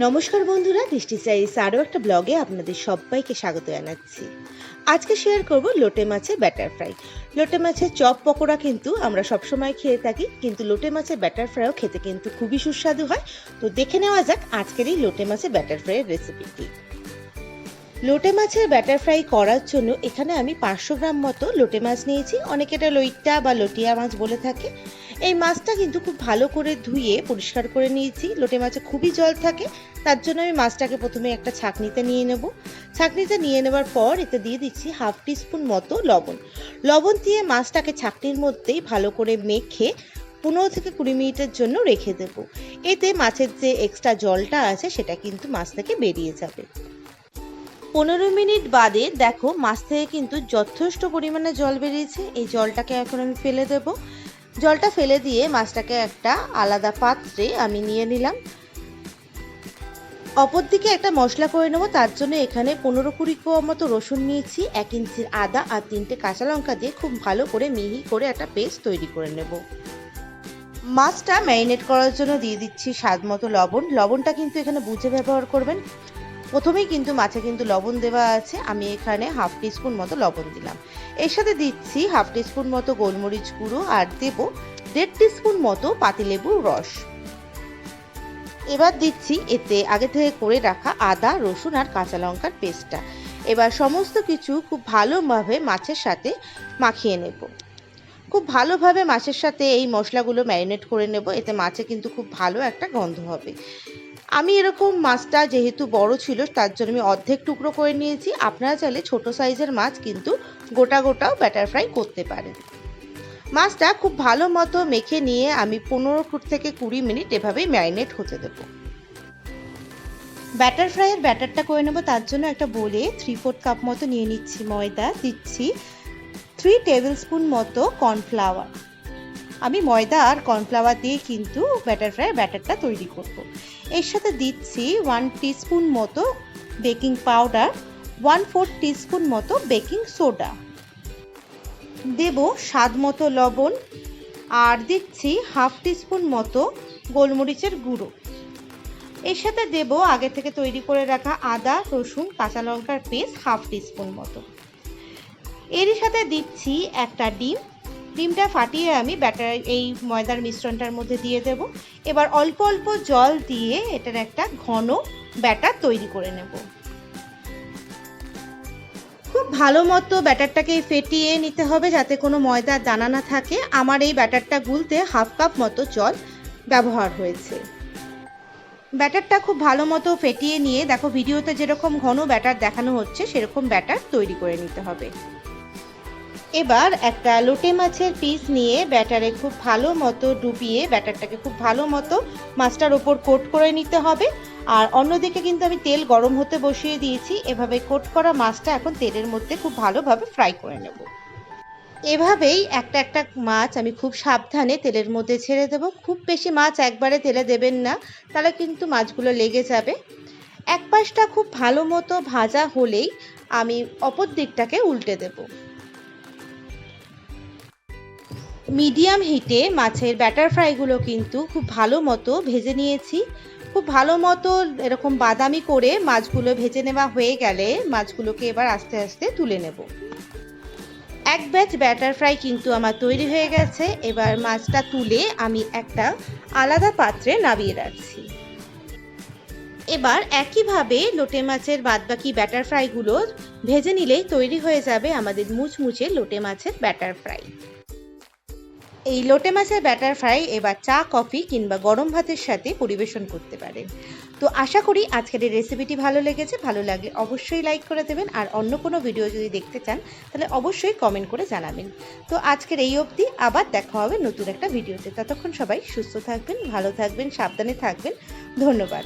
নমস্কার বন্ধুরা দৃষ্টি সাইজ আরও একটা ব্লগে আপনাদের সবাইকে স্বাগত জানাচ্ছি। আজকে শেয়ার করব লোটে মাছের ব্যাটার ফ্রাই লোটে মাছের চপ পকোড়া কিন্তু আমরা সবসময় খেয়ে থাকি, কিন্তু লোটে মাছের ব্যাটার ফ্রাইও খেতে কিন্তু খুবই সুস্বাদু হয়। তো দেখে নেওয়া যাক আজকের এই লোটে মাছের ব্যাটার ফ্রাইয়ের রেসিপিটি লোটে মাছের ব্যাটার ফ্রাই করার জন্য এখানে আমি পাঁচশো গ্রাম মতো লোটে মাছ নিয়েছি। অনেকে এটা লইট্টা বা লটিয়া মাছ বলে থাকে। এই মাছটা কিন্তু খুব ভালো করে ধুয়ে পরিষ্কার করে নিয়েছি। লোটে মাছে খুবই জল থাকে, তার জন্য আমি মাছটাকে প্রথমে একটা ছাঁকনিতে নিয়ে নেব। ছাঁকনিতে নিয়ে নেবার পর এতে দিয়ে দিচ্ছি হাফ টিস্পুন মতো লবণ। লবণ দিয়ে মাছটাকে ছাঁকনির মধ্যেই ভালো করে মেখে পনেরো থেকে কুড়ি মিনিটের জন্য রেখে দেব। এতে মাছের যে এক্সট্রা জলটা আছে সেটা কিন্তু মাছ থেকে বেরিয়ে যাবে। পনেরো মিনিট বাদে দেখো মাছ থেকে কিন্তু যথেষ্ট পরিমাণে জল বেরিয়েছে। এই জলটাকে এখন আমি ফেলে দেব। জলটা ফেলে দিয়ে মাছটাকে একটা আলাদা পাত্রে আমি নিয়ে নিলাম। অপর দিকে একটা মশলা করে নেব। তার জন্য এখানে পনেরো কুড়ি কোয়া মতো রসুন নিয়েছি, এক ইঞ্চির আদা আর তিনটে কাঁচা লঙ্কা দিয়ে খুব ভালো করে মিহি করে একটা পেস্ট তৈরি করে নেব। মাছটা ম্যারিনেট করার জন্য দিয়ে দিচ্ছি স্বাদ মতো লবণ। লবণটা কিন্তু এখানে বুঝে ব্যবহার করবেন। প্রথমেই কিন্তু মাছে কিন্তু লবণ দেওয়া আছে। আমি এখানে হাফ টিস্পুন মতো লবণ দিলাম। এর সাথে দিচ্ছি হাফ টিস্পুন মতো গোলমরিচ গুঁড়ো আর দেব দেড় টিস্পুন মতো পাতিলেবুর রস। এবার দিচ্ছি এতে আগে থেকে করে রাখা আদা, রসুন আর কাঁচা লঙ্কার পেস্টটা। এবার সমস্ত কিছু খুব ভালোভাবে মাছের সাথে মাখিয়ে নেব। খুব ভালোভাবে মাছের সাথে এই মশলাগুলো ম্যারিনেট করে নেব। এতে মাছে কিন্তু খুব ভালো একটা গন্ধ হবে। আমি এরকম মাছটা যেহেতু বড় ছিল, তার জন্য আমি অর্ধেক টুকরো করে নিয়েছি। আপনারা চাইলে ছোট সাইজের মাছ কিন্তু গোটা গোটাও ব্যাটার ফ্রাই করতে পারেন। মাছটা খুব ভালো মতো মেখে নিয়ে আমি পনেরো ফুট থেকে কুড়ি মিনিট এভাবেই ম্যারিনেট হতে দেব। ব্যাটার ফ্রাইয়ের ব্যাটারটা করে নেব। তার জন্য একটা বলে থ্রি ফোর্থ কাপ মতো নিয়ে নিচ্ছি ময়দা, দিচ্ছি থ্রি টেবিল স্পুন মতো কর্নফ্লাওয়ার আমি ময়দা আর কর্নফ্লাওয়ার দিয়ে কিন্তু ব্যাটার ফ্রাইয়ের ব্যাটারটা তৈরি করব। এর সাথে দিচ্ছি ওয়ান টিস্পুন মতো baking powder one four teaspoon মতো বেকিং সোডা দেব স্বাদ মতো লবণ আর দিচ্ছি হাফ টিস্পুন মতো গোলমরিচের গুঁড়ো। এর সাথে দেব আগে থেকে তৈরি করে রাখা আদা, রসুন, কাঁচা লঙ্কার পেস্ট হাফ টিস্পুন মতো। এরই সাথে দিচ্ছি একটা ডিম ডিমটা ফাটিয়ে আমি ব্যাটার এই ময়দার মিশ্রণটার মধ্যে দিয়ে দেব। এবার অল্প অল্প জল দিয়ে এটার একটা ঘন ব্যাটার তৈরি করে নেব। খুব ভালো মতো ব্যাটারটাকে ফেটিয়ে নিতে হবে যাতে কোনো ময়দার দানা না থাকে। আমার এই ব্যাটারটা গুলতে হাফ কাপ মতো জল ব্যবহার হয়েছে। ব্যাটারটা খুব ভালো মতো ফেটিয়ে নিয়ে, দেখো, ভিডিওতে যেরকম ঘন ব্যাটার দেখানো হচ্ছে, সেরকম ব্যাটার তৈরি করে নিতে হবে। এবার একটা লোটে মাছের পিস নিয়ে ব্যাটারে খুব ভালো মতো ডুবিয়ে, ব্যাটারটাকে খুব ভালো মতো মাছটার ওপর কোট করে নিতে হবে। আর অন্যদিকে কিন্তু আমি তেল গরম হতে বসিয়ে দিয়েছি। এভাবে কোট করা মাছটা এখন তেলের মধ্যে খুব ভালোভাবে ফ্রাই করে নেব। এভাবেই একটা একটা মাছ আমি খুব সাবধানে তেলের মধ্যে ছেড়ে দেবো। খুব বেশি মাছ একবারে তেলে দেবেন না, তাহলে কিন্তু মাছগুলো লেগে যাবে। এক পাশটা খুব ভালো মতো ভাজা হলেই আমি অপর দিকটাকে উল্টে দেবো। মিডিয়াম হিটে মাছের ব্যাটার ফ্রাইগুলো কিন্তু খুব ভালো মতো ভেজে নিয়েছি। খুব ভালো মতো এরকম বাদামি করে মাছগুলো ভেজে নেওয়া হয়ে গেলে মাছগুলোকে এবার আস্তে আস্তে তুলে নেব। এক ব্যাচ ব্যাটার ফ্রাই কিন্তু আমার তৈরি হয়ে গেছে। এবার মাছটা তুলে আমি একটা আলাদা পাত্রে নামিয়ে রাখছি। এবার একইভাবে লোটে মাছের বাদবাকি ব্যাটার ফ্রাইগুলো ভেজে নিলেই তৈরি হয়ে যাবে আমাদের মুচমুচে লোটে মাছের ব্যাটার ফ্রাই এই লোটে মাছের ব্যাটার ফ্রাই এবার চা, কফি কিংবা গরম ভাতের সাথে পরিবেশন করতে পারেন। তো আশা করি আজকের এই রেসিপিটি ভালো লেগেছে। ভালো লাগলে অবশ্যই লাইক করে দেবেন। আর অন্য কোনো ভিডিও যদি দেখতে চান, তাহলে অবশ্যই কমেন্ট করে জানাবেন। তো আজকের এই অবধি আবার দেখা হবে নতুন একটা ভিডিওতে ততক্ষণ সবাই সুস্থ থাকবেন, ভালো থাকবেন, সাবধানে থাকবেন। ধন্যবাদ।